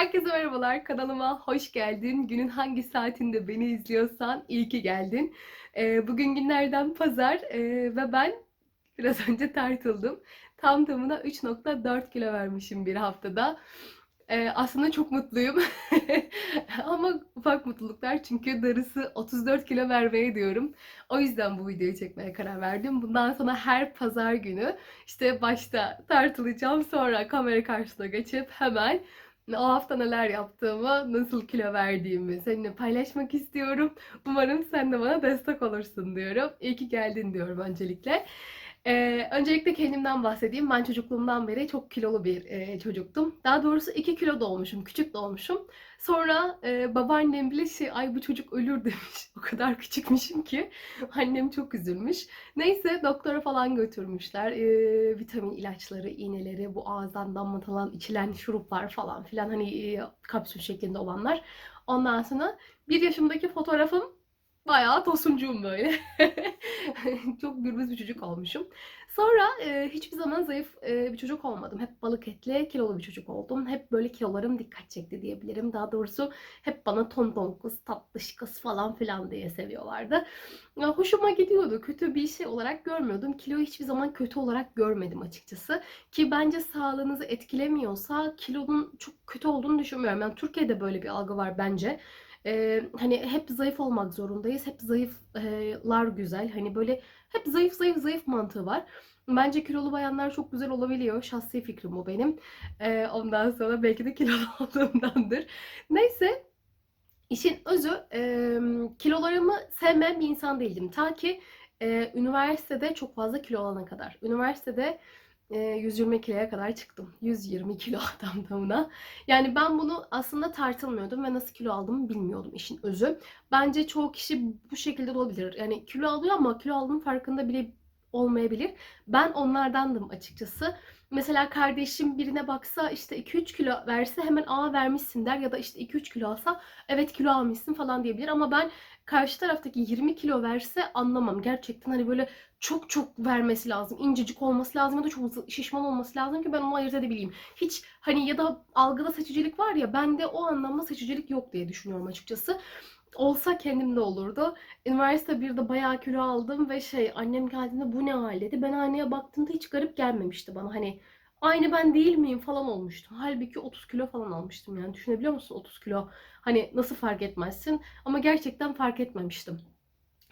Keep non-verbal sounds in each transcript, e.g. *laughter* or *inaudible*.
Herkese merhabalar. Kanalıma hoş geldin. Günün hangi saatinde beni izliyorsan iyi ki geldin. Ee, bugün günlerden pazar ee, ve ben biraz *laughs* önce tartıldım. Tam tamına 3.4 kilo vermişim bir haftada. Ee, aslında çok mutluyum. *laughs* Ama ufak mutluluklar çünkü darısı 34 kilo vermeye diyorum. O yüzden bu videoyu çekmeye karar verdim. Bundan sonra her pazar günü işte başta tartılacağım sonra kamera karşısına geçip hemen o hafta neler yaptığımı, nasıl kilo verdiğimi seninle paylaşmak istiyorum. Umarım sen de bana destek olursun diyorum. İyi ki geldin diyorum öncelikle. Ee, öncelikle kendimden bahsedeyim. Ben çocukluğumdan beri çok kilolu bir e, çocuktum. Daha doğrusu 2 kilo doğmuşum, küçük doğmuşum. Sonra e, babaannem bile şey, ay bu çocuk ölür *laughs* demiş. O kadar küçükmüşüm ki. Annem çok üzülmüş. Neyse doktora falan götürmüşler. E, vitamin ilaçları, iğneleri, bu ağızdan damlatılan, içilen şuruplar falan filan hani e, kapsül şeklinde olanlar. Ondan sonra bir yaşımdaki fotoğrafım bayağı tosuncuyum böyle. *laughs* Çok gürbüz bir çocuk olmuşum. Sonra e, hiçbir zaman zayıf e, bir çocuk olmadım. Hep balık etli, kilolu bir çocuk oldum. Hep böyle kilolarım dikkat çekti diyebilirim. Daha doğrusu hep bana ton ton kız, tatlış kız falan filan diye seviyorlardı. Ya, hoşuma gidiyordu. Kötü bir şey olarak görmüyordum. Kiloyu hiçbir zaman kötü olarak görmedim açıkçası. Ki bence sağlığınızı etkilemiyorsa kilonun çok kötü olduğunu düşünmüyorum. Yani Türkiye'de böyle bir algı var bence. Ee, hani hep zayıf olmak zorundayız. Hep zayıflar güzel. Hani böyle hep zayıf zayıf zayıf mantığı var. Bence kilolu bayanlar çok güzel olabiliyor. Şahsi fikrim bu benim. Ee, ondan sonra belki de kilolu *laughs* olduğumdandır. Neyse işin özü e, kilolarımı sevmeyen bir insan değildim. Ta ki e, üniversitede çok fazla kilo alana kadar. Üniversitede 120 kiloya kadar çıktım. 120 kilo *laughs* tam tamına. Yani ben bunu aslında tartılmıyordum ve nasıl kilo aldığımı bilmiyordum işin özü. Bence çoğu kişi bu şekilde de olabilir. Yani kilo alıyor ama kilo aldığının farkında bile olmayabilir. Ben onlardandım açıkçası. Mesela kardeşim birine baksa işte 2-3 kilo verse hemen aa vermişsin der ya da işte 2-3 kilo alsa evet kilo almışsın falan diyebilir ama ben karşı taraftaki 20 kilo verse anlamam. Gerçekten hani böyle çok çok vermesi lazım. incecik olması lazım ya da çok şişman olması lazım ki ben onu ayırt edebileyim. Hiç hani ya da algıda seçicilik var ya bende o anlamda seçicilik yok diye düşünüyorum açıkçası. Olsa kendimde olurdu. Üniversite 1'de bayağı kilo aldım ve şey annem geldiğinde bu ne hal dedi. Ben aynaya baktığımda hiç garip gelmemişti bana. Hani aynı ben değil miyim falan olmuştum. Halbuki 30 kilo falan almıştım yani. Düşünebiliyor musun 30 kilo? Hani nasıl fark etmezsin? Ama gerçekten fark etmemiştim.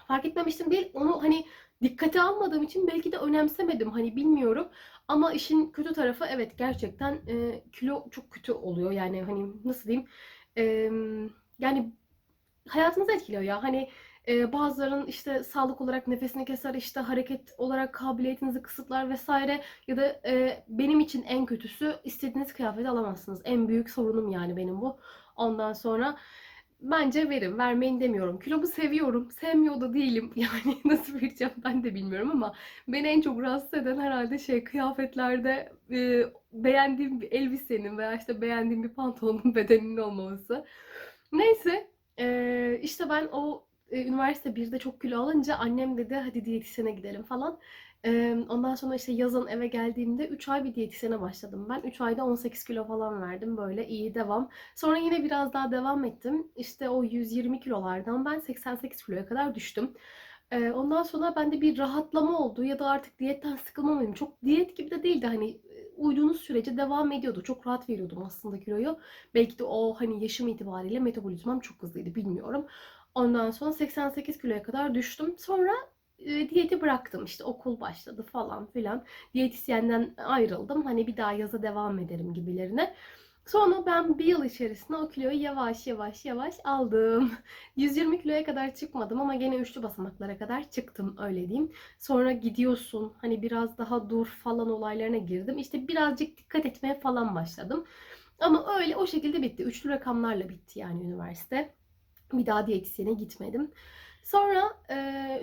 Fark etmemiştim değil. Onu hani dikkate almadığım için belki de önemsemedim. Hani bilmiyorum. Ama işin kötü tarafı evet gerçekten e, kilo çok kötü oluyor. Yani hani nasıl diyeyim? E, yani hayatınızı etkiliyor ya. Hani e, bazıların işte sağlık olarak nefesini keser, işte hareket olarak kabiliyetinizi kısıtlar vesaire. Ya da e, benim için en kötüsü istediğiniz kıyafeti alamazsınız. En büyük sorunum yani benim bu. Ondan sonra bence verin. Vermeyin demiyorum. Kilomu seviyorum. Sevmiyor da değilim. *laughs* Yani nasıl vereceğim ben de bilmiyorum ama beni en çok rahatsız eden herhalde şey kıyafetlerde e, beğendiğim bir elbisenin veya işte beğendiğim bir pantolonun *laughs* bedeninin olmaması. Neyse e, işte ben o e, üniversite 1'de çok kilo alınca annem dedi hadi diyetisyene gidelim falan. E, ondan sonra işte yazın eve geldiğimde 3 ay bir diyetisyene başladım ben. 3 ayda 18 kilo falan verdim böyle iyi devam. Sonra yine biraz daha devam ettim. İşte o 120 kilolardan ben 88 kiloya kadar düştüm. E, ondan sonra bende bir rahatlama oldu ya da artık diyetten sıkılmamayım. Çok diyet gibi de değildi hani uyduğunuz sürece devam ediyordu. Çok rahat veriyordum aslında kiloyu. Belki de o hani yaşım itibariyle metabolizmam çok hızlıydı bilmiyorum. Ondan sonra 88 kiloya kadar düştüm. Sonra e, diyeti bıraktım. İşte okul başladı falan filan. Diyetisyenden ayrıldım. Hani bir daha yaza devam ederim gibilerine. Sonra ben bir yıl içerisinde o kiloyu yavaş yavaş yavaş aldım. *laughs* 120 kiloya kadar çıkmadım ama gene üçlü basamaklara kadar çıktım öyle diyeyim. Sonra gidiyorsun hani biraz daha dur falan olaylarına girdim. İşte birazcık dikkat etmeye falan başladım. Ama öyle o şekilde bitti. Üçlü rakamlarla bitti yani üniversite. Bir daha diyetisyene gitmedim. Sonra e,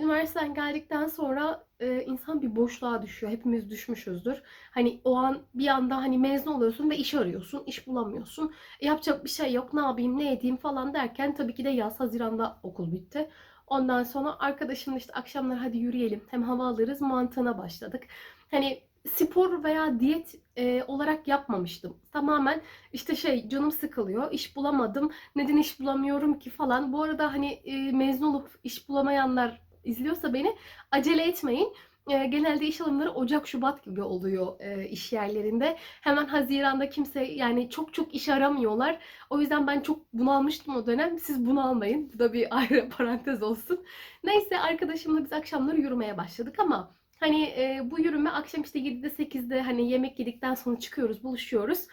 üniversiteden geldikten sonra e, insan bir boşluğa düşüyor. Hepimiz düşmüşüzdür. Hani o an bir anda hani mezun oluyorsun ve iş arıyorsun. iş bulamıyorsun. E, yapacak bir şey yok. Ne yapayım, ne edeyim falan derken tabii ki de yaz Haziran'da okul bitti. Ondan sonra arkadaşımla işte akşamlar hadi yürüyelim hem hava alırız mantığına başladık. Hani spor veya diyet e, olarak yapmamıştım. Tamamen işte şey canım sıkılıyor, iş bulamadım, neden iş bulamıyorum ki falan. Bu arada hani e, mezun olup iş bulamayanlar izliyorsa beni acele etmeyin. E, genelde iş alımları Ocak, Şubat gibi oluyor e, iş yerlerinde. Hemen Haziran'da kimse yani çok çok iş aramıyorlar. O yüzden ben çok bunalmıştım o dönem. Siz bunalmayın. Bu da bir *laughs* ayrı parantez olsun. Neyse arkadaşımla biz akşamları yürümeye başladık ama hani e, bu yürüme akşam işte 7'de 8'de hani yemek yedikten sonra çıkıyoruz, buluşuyoruz.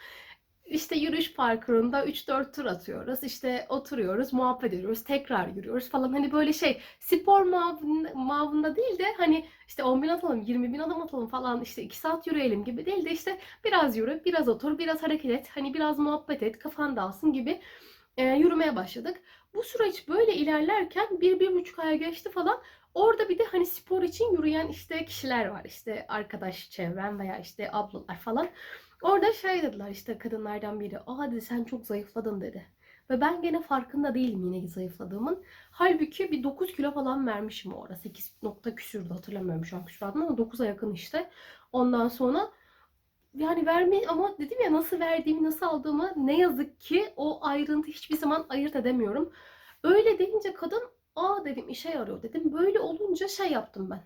İşte yürüyüş parkurunda 3-4 tur atıyoruz. İşte oturuyoruz, muhabbet ediyoruz, tekrar yürüyoruz falan. Hani böyle şey spor mavında, mavında değil de hani işte 10 bin atalım, 20 bin adım atalım falan işte 2 saat yürüyelim gibi değil de işte biraz yürü, biraz otur, biraz hareket et, hani biraz muhabbet et, kafan dağılsın gibi e, yürümeye başladık. Bu süreç böyle ilerlerken bir, bir buçuk ay geçti falan. Orada bir de hani spor için yürüyen işte kişiler var. İşte arkadaş çevrem veya işte ablalar falan. Orada şey dediler işte kadınlardan biri. Aa dedi sen çok zayıfladın dedi. Ve ben gene farkında değilim yine zayıfladığımın. Halbuki bir 9 kilo falan vermişim o ara. 8 nokta küsürdü hatırlamıyorum şu an küsuratını ama 9'a yakın işte. Ondan sonra yani verme ama dedim ya nasıl verdiğimi nasıl aldığımı ne yazık ki o ayrıntı hiçbir zaman ayırt edemiyorum. Öyle deyince kadın aa dedim işe yarıyor dedim. Böyle olunca şey yaptım ben.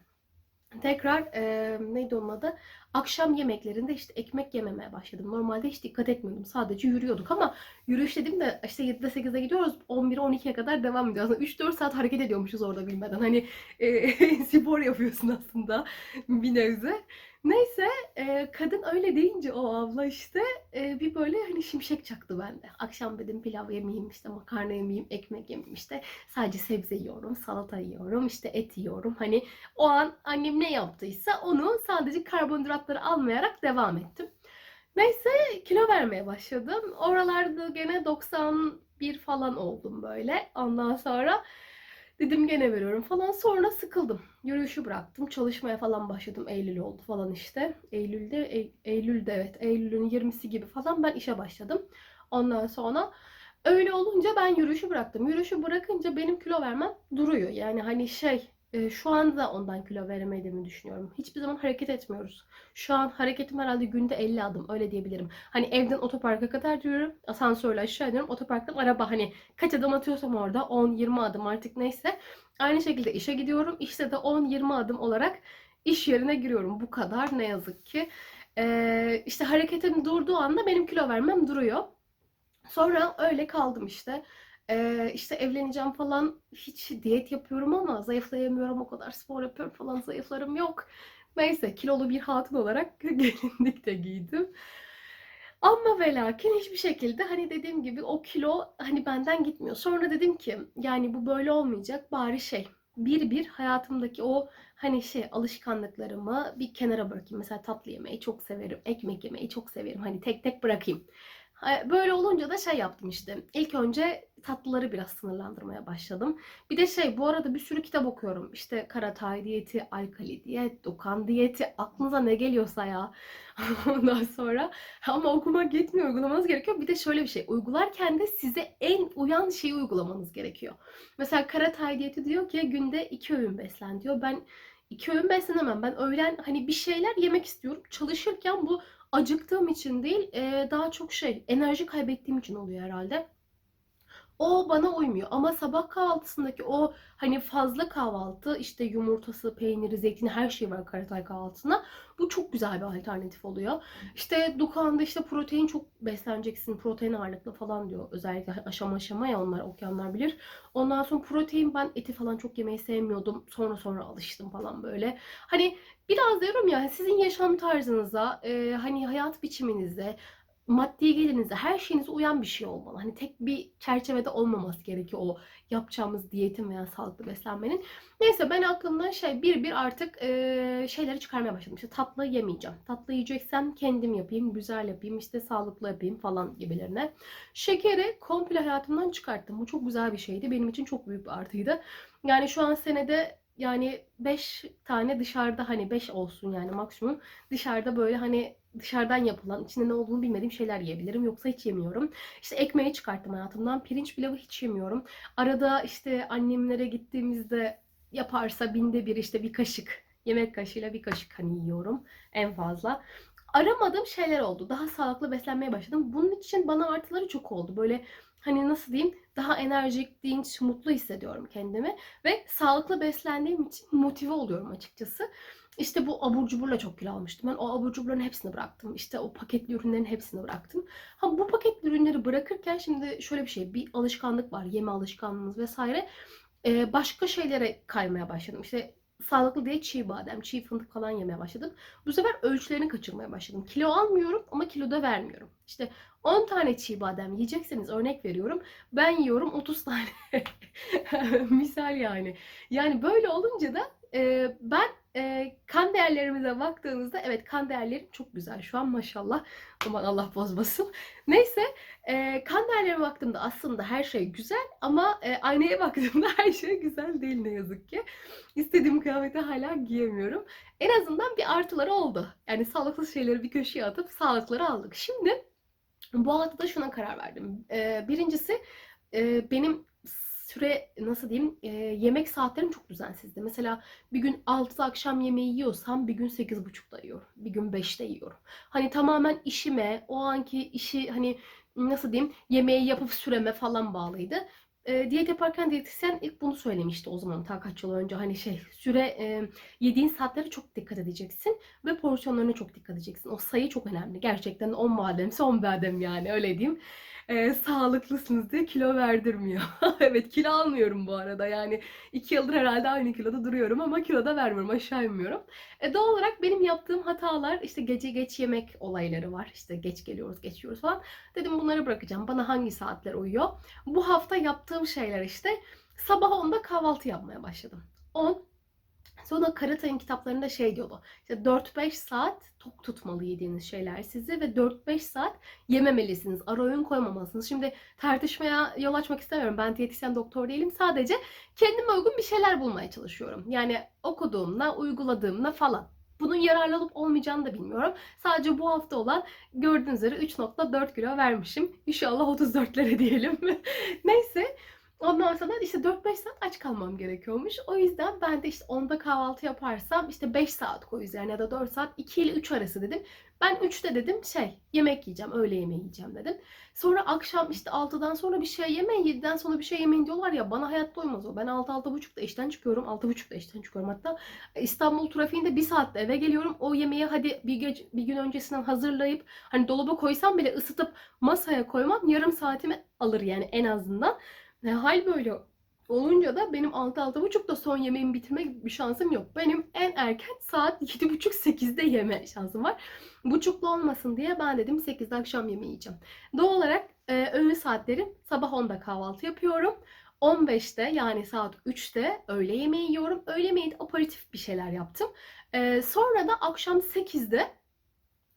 Tekrar e, neydi onun adı? Akşam yemeklerinde işte ekmek yememeye başladım. Normalde hiç dikkat etmiyordum. Sadece yürüyorduk ama yürüyüş dedim de işte 7'de 8'de gidiyoruz. 11'e 12'ye kadar devam ediyoruz. Aslında 3-4 saat hareket ediyormuşuz orada bilmeden. Hani e, *laughs* spor yapıyorsun aslında bir nebze. Neyse e, kadın öyle deyince o abla işte e, bir böyle hani şimşek çaktı bende. Akşam dedim pilav yemeyeyim işte makarna yemeyeyim ekmek yemeyeyim işte sadece sebze yiyorum salata yiyorum işte et yiyorum. Hani o an annem ne yaptıysa onu sadece karbonhidratları almayarak devam ettim. Neyse kilo vermeye başladım. Oralarda gene 91 falan oldum böyle. Ondan sonra dedim gene veriyorum falan. Sonra sıkıldım. Yürüyüşü bıraktım. Çalışmaya falan başladım. Eylül oldu falan işte. Eylül'de, Ey- Eylül'de evet. Eylül'ün 20'si gibi falan ben işe başladım. Ondan sonra öyle olunca ben yürüyüşü bıraktım. Yürüyüşü bırakınca benim kilo vermem duruyor. Yani hani şey e, şu anda ondan kilo veremediğimi düşünüyorum. Hiçbir zaman hareket etmiyoruz. Şu an hareketim herhalde günde 50 adım öyle diyebilirim. Hani evden otoparka kadar yürüyorum. Asansörle aşağı iniyorum. Otoparktan araba hani kaç adım atıyorsam orada 10-20 adım artık neyse. Aynı şekilde işe gidiyorum. İşte de 10-20 adım olarak iş yerine giriyorum. Bu kadar ne yazık ki. Ee, işte hareketim durduğu anda benim kilo vermem duruyor. Sonra öyle kaldım işte. Ee, işte evleneceğim falan hiç diyet yapıyorum ama zayıflayamıyorum o kadar spor yapıyorum falan zayıflarım yok. Neyse kilolu bir hatun olarak *laughs* gelinlik de giydim. Ama ve lakin hiçbir şekilde hani dediğim gibi o kilo hani benden gitmiyor. Sonra dedim ki yani bu böyle olmayacak bari şey bir bir hayatımdaki o hani şey alışkanlıklarımı bir kenara bırakayım. Mesela tatlı yemeyi çok severim, ekmek yemeyi çok severim. Hani tek tek bırakayım. Böyle olunca da şey yaptım işte. İlk önce tatlıları biraz sınırlandırmaya başladım. Bir de şey bu arada bir sürü kitap okuyorum. İşte Karatay diyeti, alkali diyet, Dokan diyeti aklınıza ne geliyorsa ya. *laughs* Ondan sonra ama okumak yetmiyor uygulamanız gerekiyor. Bir de şöyle bir şey uygularken de size en uyan şeyi uygulamanız gerekiyor. Mesela Karatay diyeti diyor ki günde iki öğün beslen diyor. Ben iki öğün beslenemem. Ben öğlen hani bir şeyler yemek istiyorum. Çalışırken bu acıktığım için değil, daha çok şey enerji kaybettiğim için oluyor herhalde. O bana uymuyor ama sabah kahvaltısındaki o hani fazla kahvaltı işte yumurtası, peyniri, zeytini her şey var Karatay kahvaltısında. Bu çok güzel bir alternatif oluyor. İşte Dukan'da işte protein çok besleneceksin, protein ağırlıklı falan diyor. Özellikle aşama aşama ya onlar okuyanlar bilir. Ondan sonra protein ben eti falan çok yemeyi sevmiyordum. Sonra sonra alıştım falan böyle. Hani biraz diyorum ya sizin yaşam tarzınıza, e, hani hayat biçiminize, maddi gelirinize, her şeyinize uyan bir şey olmalı. Hani tek bir çerçevede olmaması gerekiyor o yapacağımız diyetin veya sağlıklı beslenmenin. Neyse ben aklımdan şey bir bir artık e, şeyleri çıkarmaya başladım. İşte tatlı yemeyeceğim. Tatlı yiyeceksem kendim yapayım, güzel yapayım, işte sağlıklı yapayım falan gibilerine. Şekeri komple hayatımdan çıkarttım. Bu çok güzel bir şeydi. Benim için çok büyük bir artıydı. Yani şu an senede yani 5 tane dışarıda hani 5 olsun yani maksimum dışarıda böyle hani dışarıdan yapılan içinde ne olduğunu bilmediğim şeyler yiyebilirim. Yoksa hiç yemiyorum. İşte ekmeği çıkarttım hayatımdan. Pirinç pilavı hiç yemiyorum. Arada işte annemlere gittiğimizde yaparsa binde bir işte bir kaşık yemek kaşığıyla bir kaşık hani yiyorum en fazla. Aramadığım şeyler oldu. Daha sağlıklı beslenmeye başladım. Bunun için bana artıları çok oldu. Böyle hani nasıl diyeyim daha enerjik, dinç, mutlu hissediyorum kendimi. Ve sağlıklı beslendiğim için motive oluyorum açıkçası. İşte bu abur cuburla çok kilo almıştım. Ben o abur cuburların hepsini bıraktım. İşte o paketli ürünlerin hepsini bıraktım. Ha bu paketli ürünleri bırakırken şimdi şöyle bir şey. Bir alışkanlık var. Yeme alışkanlığımız vesaire. Ee, başka şeylere kaymaya başladım. İşte sağlıklı diye çiğ badem, çiğ fındık falan yemeye başladım. Bu sefer ölçülerini kaçırmaya başladım. Kilo almıyorum ama kilo da vermiyorum. İşte 10 tane çiğ badem yiyecekseniz örnek veriyorum. Ben yiyorum 30 tane. *laughs* Misal yani. Yani böyle olunca da e, ben e, kan değerlerimize baktığınızda evet kan değerlerim çok güzel şu an maşallah. Aman Allah bozmasın. *laughs* Neyse e, kan değerlerime baktığımda aslında her şey güzel ama e, aynaya *laughs* baktığımda her şey güzel değil ne yazık ki. İstediğim kıyafeti hala giyemiyorum. En azından bir artıları oldu. Yani sağlıksız şeyleri bir köşeye atıp sağlıkları aldık. Şimdi bu hafta şuna karar verdim. E, birincisi e, benim süre nasıl diyeyim e, yemek saatlerim çok düzensizdi. Mesela bir gün 6'da akşam yemeği yiyorsam bir gün 8.30'da yiyorum. Bir gün 5'te yiyorum. Hani tamamen işime, o anki işi hani nasıl diyeyim yemeği yapıp süreme falan bağlıydı. E, diyet yaparken diyetisyen ilk bunu söylemişti o zaman ta kaç yıl önce. Hani şey süre e, yediğin saatlere çok dikkat edeceksin ve porsiyonlarına çok dikkat edeceksin. O sayı çok önemli. Gerçekten 10 bademse 10 badem yani öyle diyeyim e, sağlıklısınız diye kilo verdirmiyor. *laughs* evet kilo almıyorum bu arada yani iki yıldır herhalde aynı kiloda duruyorum ama kilo da vermiyorum aşağı inmiyorum. E, doğal olarak benim yaptığım hatalar işte gece geç yemek olayları var işte geç geliyoruz geçiyoruz falan. Dedim bunları bırakacağım bana hangi saatler uyuyor. Bu hafta yaptığım şeyler işte sabah 10'da kahvaltı yapmaya başladım. 10 Sonra Karatay'ın kitaplarında şey diyordu. İşte 4-5 saat tok tutmalı yediğiniz şeyler sizi ve 4-5 saat yememelisiniz. Ara öğün koymamalısınız. Şimdi tartışmaya yol açmak istemiyorum. Ben diyetisyen doktor değilim. Sadece kendime uygun bir şeyler bulmaya çalışıyorum. Yani okuduğumla, uyguladığımla falan. Bunun yararlı olup olmayacağını da bilmiyorum. Sadece bu hafta olan gördüğünüz üzere 3.4 kilo vermişim. İnşallah 34'lere diyelim. *laughs* Neyse Ondan sonra işte 4-5 saat aç kalmam gerekiyormuş. O yüzden ben de işte 10'da kahvaltı yaparsam işte 5 saat koy üzerine ya da 4 saat 2 ile 3 arası dedim. Ben 3'te dedim şey yemek yiyeceğim, öğle yemeği yiyeceğim dedim. Sonra akşam işte 6'dan sonra bir şey yemeyin, 7'den sonra bir şey yemeyin diyorlar ya bana hayatta uymaz o. Ben 6-6.30'da işten çıkıyorum, 6.30'da işten çıkıyorum hatta. İstanbul trafiğinde bir saatte eve geliyorum. O yemeği hadi bir, gece, bir gün öncesinden hazırlayıp hani dolaba koysam bile ısıtıp masaya koymam yarım saatimi alır yani en azından. Ne hal böyle olunca da benim 6-6.30'da son yemeğimi bitirme bir şansım yok. Benim en erken saat 7.30-8'de yeme şansım var. Buçuklu olmasın diye ben dedim 8'de akşam yemeği yiyeceğim. Doğal olarak e, öğle saatlerim sabah 10'da kahvaltı yapıyorum. 15'te yani saat 3'te öğle yemeği yiyorum. Öğle yemeği aparatif bir şeyler yaptım. E, sonra da akşam 8'de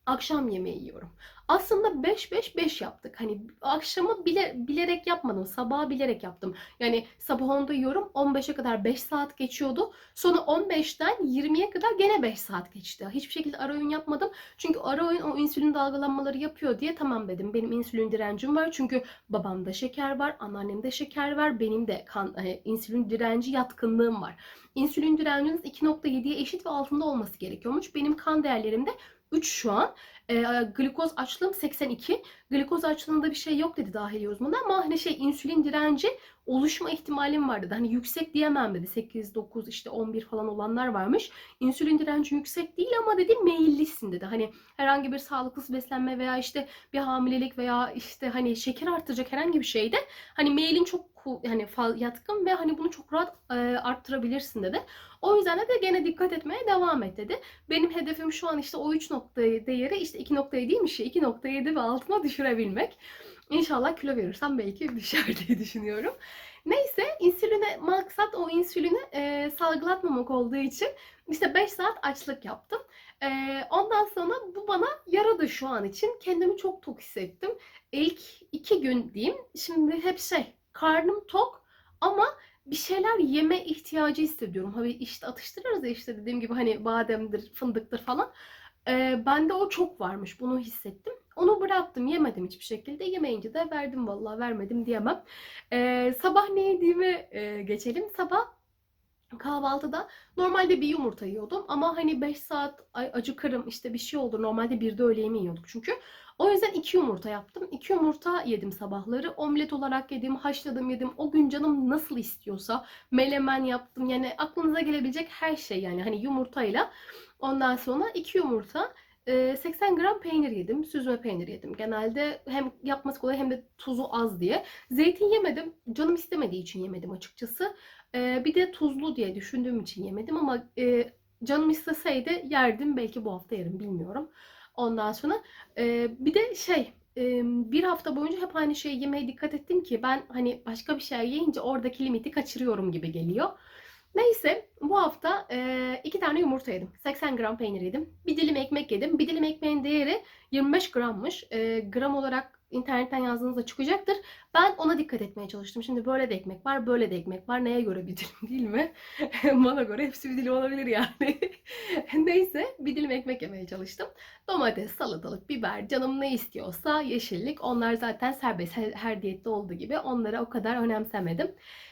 akşam yemeği yiyorum. Aslında 5-5-5 yaptık. Hani akşamı bile, bilerek yapmadım. Sabahı bilerek yaptım. Yani sabah 10'da yiyorum. 15'e kadar 5 saat geçiyordu. Sonra 15'ten 20'ye kadar gene 5 saat geçti. Hiçbir şekilde ara öğün yapmadım. Çünkü ara öğün o insülin dalgalanmaları yapıyor diye tamam dedim. Benim insülin direncim var. Çünkü babamda şeker var. Anneannemde şeker var. Benim de kan, e, insülin direnci yatkınlığım var. İnsülin direnciniz 2.7'ye eşit ve altında olması gerekiyormuş. Benim kan değerlerimde 3 şu an. E, glikoz açlığım 82. Glikoz açlığında bir şey yok dedi dahiliye uzmanı ama hani şey insülin direnci oluşma ihtimalim var dedi. Hani yüksek diyemem dedi. 8, 9 işte 11 falan olanlar varmış. İnsülin direnci yüksek değil ama dedi meyillisin dedi. Hani herhangi bir sağlıksız beslenme veya işte bir hamilelik veya işte hani şeker arttıracak herhangi bir şeyde hani meylin çok hani yatkın ve hani bunu çok rahat e, arttırabilirsin dedi. O yüzden de gene dikkat etmeye devam et dedi. Benim hedefim şu an işte o 3 nokta değeri işte 2.7'ymiş ya 2.7 ve altına düşürebilmek. İnşallah kilo verirsem belki düşer *laughs* diye düşünüyorum. Neyse insüline maksat o insülini e, salgılatmamak olduğu için işte 5 saat açlık yaptım. E, ondan sonra bu bana yaradı şu an için. Kendimi çok tok hissettim. İlk iki gün diyeyim. Şimdi hep şey karnım tok ama bir şeyler yeme ihtiyacı hissediyorum. Hani işte atıştırırız ya işte dediğim gibi hani bademdir, fındıktır falan. Ee, bende o çok varmış. Bunu hissettim. Onu bıraktım. Yemedim hiçbir şekilde. Yemeyince de verdim vallahi vermedim diyemem. Ee, sabah ne yediğimi e, geçelim. Sabah Kahvaltıda normalde bir yumurta yiyordum ama hani 5 saat ay acıkırım işte bir şey olur. Normalde bir de öğle yemeği yiyorduk çünkü. O yüzden iki yumurta yaptım. İki yumurta yedim sabahları. Omlet olarak yedim, haşladım yedim. O gün canım nasıl istiyorsa melemen yaptım. Yani aklınıza gelebilecek her şey yani hani yumurtayla. Ondan sonra iki yumurta, e, 80 gram peynir yedim. Süzme peynir yedim. Genelde hem yapması kolay hem de tuzu az diye. Zeytin yemedim. Canım istemediği için yemedim açıkçası. Bir de tuzlu diye düşündüğüm için yemedim ama canım isteseydi yerdim. Belki bu hafta yerim bilmiyorum. Ondan sonra bir de şey bir hafta boyunca hep aynı şeyi yemeye dikkat ettim ki ben hani başka bir şey yiyince oradaki limiti kaçırıyorum gibi geliyor. Neyse bu hafta e, iki tane yumurta yedim. 80 gram peynir yedim. Bir dilim ekmek yedim. Bir dilim ekmeğin değeri 25 grammış. E, gram olarak internetten yazdığınızda çıkacaktır. Ben ona dikkat etmeye çalıştım. Şimdi böyle de ekmek var, böyle de ekmek var. Neye göre bir dilim değil mi? *laughs* Bana göre hepsi bir dilim olabilir yani. *laughs* Neyse bir dilim ekmek yemeye çalıştım. Domates, salatalık, biber, canım ne istiyorsa yeşillik. Onlar zaten serbest her, her diyette olduğu gibi. Onları o kadar önemsemedim.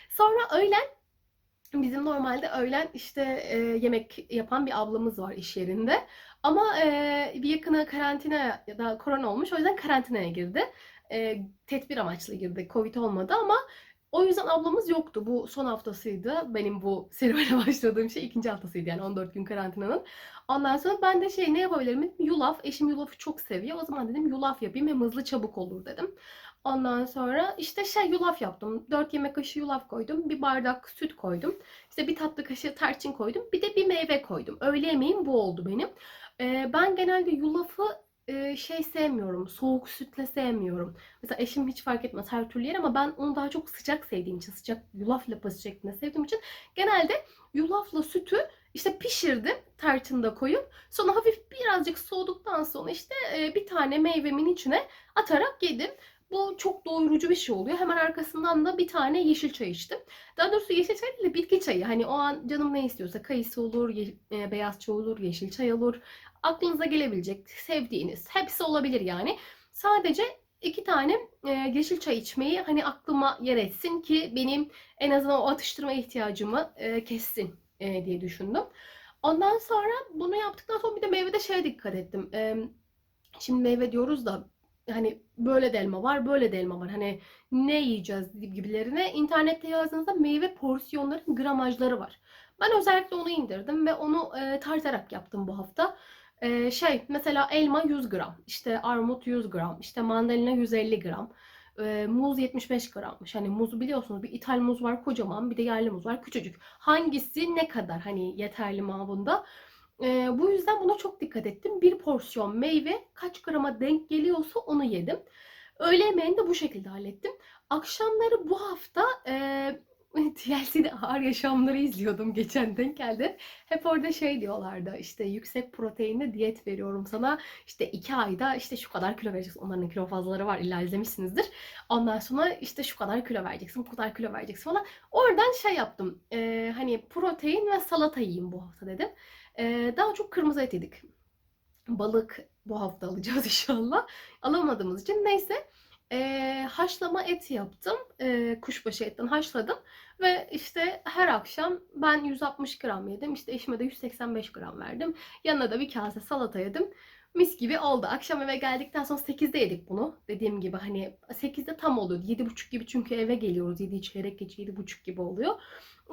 Sonra öğlen Bizim normalde öğlen işte e, yemek yapan bir ablamız var iş yerinde. Ama e, bir yakını karantina ya da korona olmuş. O yüzden karantinaya girdi. E, tedbir amaçlı girdi. Covid olmadı ama o yüzden ablamız yoktu. Bu son haftasıydı. Benim bu serüvene *laughs* başladığım şey ikinci haftasıydı yani 14 gün karantinanın. Ondan sonra ben de şey ne yapabilirim. Yulaf. Eşim yulafı çok seviyor. O zaman dedim yulaf yapayım hem hızlı çabuk olur dedim. Ondan sonra işte şey yulaf yaptım. 4 yemek kaşığı yulaf koydum. Bir bardak süt koydum. İşte bir tatlı kaşığı tarçın koydum. Bir de bir meyve koydum. Öğle yemeğim bu oldu benim. Ee, ben genelde yulafı e, şey sevmiyorum. Soğuk sütle sevmiyorum. Mesela eşim hiç fark etmez her türlü yer ama ben onu daha çok sıcak sevdiğim için, sıcak yulaf lapası şeklinde sevdiğim için genelde yulafla sütü işte pişirdim tarçını da koyup sonra hafif birazcık soğuduktan sonra işte e, bir tane meyvemin içine atarak yedim. Bu çok doyurucu bir şey oluyor. Hemen arkasından da bir tane yeşil çay içtim. Daha doğrusu yeşil çay değil de bitki çayı. Hani o an canım ne istiyorsa kayısı olur, e, beyaz çay olur, yeşil çay olur. Aklınıza gelebilecek, sevdiğiniz hepsi olabilir yani. Sadece iki tane e, yeşil çay içmeyi hani aklıma yer etsin ki benim en azından o atıştırma ihtiyacımı e, kessin e, diye düşündüm. Ondan sonra bunu yaptıktan sonra bir de meyvede şeye dikkat ettim. E, şimdi meyve diyoruz da hani böyle de elma var, böyle de elma var. Hani ne yiyeceğiz gibilerine internette yazdığınızda meyve porsiyonların gramajları var. Ben özellikle onu indirdim ve onu e, tartarak yaptım bu hafta. E, şey mesela elma 100 gram, işte armut 100 gram, işte mandalina 150 gram. E, muz 75 grammış. Hani muzu biliyorsunuz bir ithal muz var kocaman bir de yerli muz var küçücük. Hangisi ne kadar hani yeterli mabunda? E, bu yüzden buna çok dikkat ettim. Bir porsiyon meyve kaç grama denk geliyorsa onu yedim. Öğle yemeğini de bu şekilde hallettim. Akşamları bu hafta e, *laughs* TLC'de ağır yaşamları izliyordum geçen denk geldi. Hep orada şey diyorlardı işte yüksek proteinli diyet veriyorum sana. İşte iki ayda işte şu kadar kilo vereceksin. Onların kilo fazlaları var illa izlemişsinizdir. Ondan sonra işte şu kadar kilo vereceksin, bu kadar kilo vereceksin falan. Oradan şey yaptım. E, hani protein ve salata yiyeyim bu hafta dedim. Ee, daha çok kırmızı et yedik. Balık bu hafta alacağız *laughs* inşallah. Alamadığımız için neyse e, haşlama et yaptım. E, kuşbaşı etten haşladım. Ve işte her akşam ben 160 gram yedim. İşte eşime de 185 gram verdim. Yanına da bir kase salata yedim. Mis gibi oldu. Akşam eve geldikten sonra 8'de yedik bunu. Dediğim gibi hani 8'de tam oluyordu. 7.30 gibi çünkü eve geliyoruz. 7 çeyrek geç 7.30 gibi oluyor.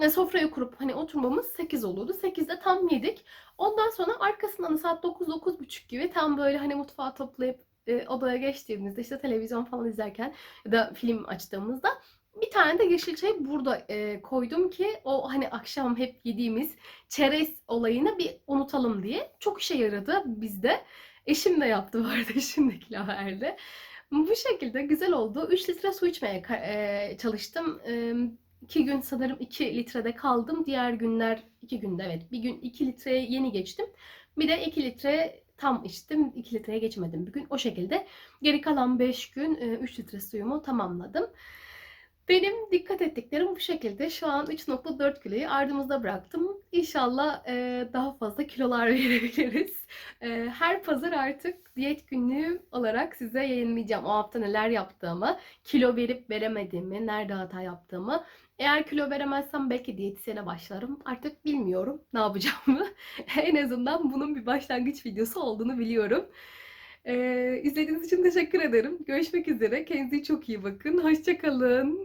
E, sofrayı kurup hani oturmamız 8 oluyordu. 8'de tam yedik. Ondan sonra arkasından saat 9-9.30 gibi tam böyle hani mutfağı toplayıp e, odaya geçtiğimizde işte televizyon falan izlerken ya da film açtığımızda bir tane de yeşil çay burada e, koydum ki o hani akşam hep yediğimiz çerez olayını bir unutalım diye. Çok işe yaradı bizde. Eşim de yaptı vardı. Eşim de kilo verdi. Bu şekilde güzel oldu. 3 litre su içmeye e, çalıştım. E, 2 gün sanırım 2 litrede kaldım. Diğer günler 2 günde evet. Bir gün 2 litreye yeni geçtim. Bir de 2 litre tam içtim. 2 litreye geçmedim bir gün. O şekilde geri kalan 5 gün 3 litre suyumu tamamladım. Benim dikkat ettiklerim bu şekilde. Şu an 3.4 kiloyu ardımızda bıraktım. İnşallah e, daha fazla kilolar *laughs* verebiliriz. E, her pazar artık diyet günlüğü olarak size yayınlayacağım. O hafta neler yaptığımı, kilo verip veremediğimi, nerede hata yaptığımı. Eğer kilo veremezsem belki diyetisyene başlarım. Artık bilmiyorum ne yapacağımı. *laughs* En azından bunun bir başlangıç videosu olduğunu biliyorum. Ee, izlediğiniz için teşekkür ederim. Görüşmek üzere. Kendinize çok iyi bakın. Hoşça kalın.